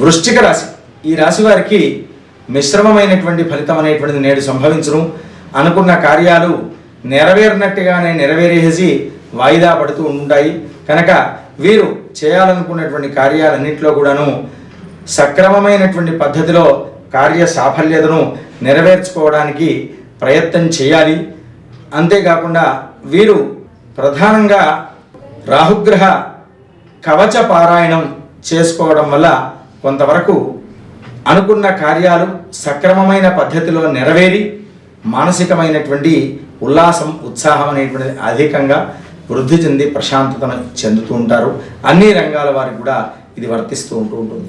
వృశ్చిక రాశి. ఈ రాశి వారికి మిశ్రమమైనటువంటి ఫలితం అనేటువంటిది నేడు సంభవించడం అనుకున్న కార్యాలు నెరవేరినట్టుగానే నెరవేరేసి వాయిదా పడుతూ ఉంటాయి. కనుక వీరు చేయాలనుకున్నటువంటి కార్యాలన్నింటిలో కూడాను సక్రమమైనటువంటి పద్ధతిలో కార్య సాఫల్యతను నెరవేర్చుకోవడానికి ప్రయత్నం చేయాలి. అంతేకాకుండా వీరు ప్రధానంగా రాహుగ్రహ కవచ పారాయణం చేసుకోవడం వల్ల కొంతవరకు అనుకున్న కార్యాలు సక్రమమైన పద్ధతిలో నెరవేరి మానసికమైనటువంటి ఉల్లాసం ఉత్సాహం అనేటువంటిది అధికంగా వృద్ధి చెంది ప్రశాంతతను చెందుతూ ఉంటారు. అన్ని రంగాల వారికి కూడా ఇది వర్తిస్తూ ఉంటూ ఉంటుంది.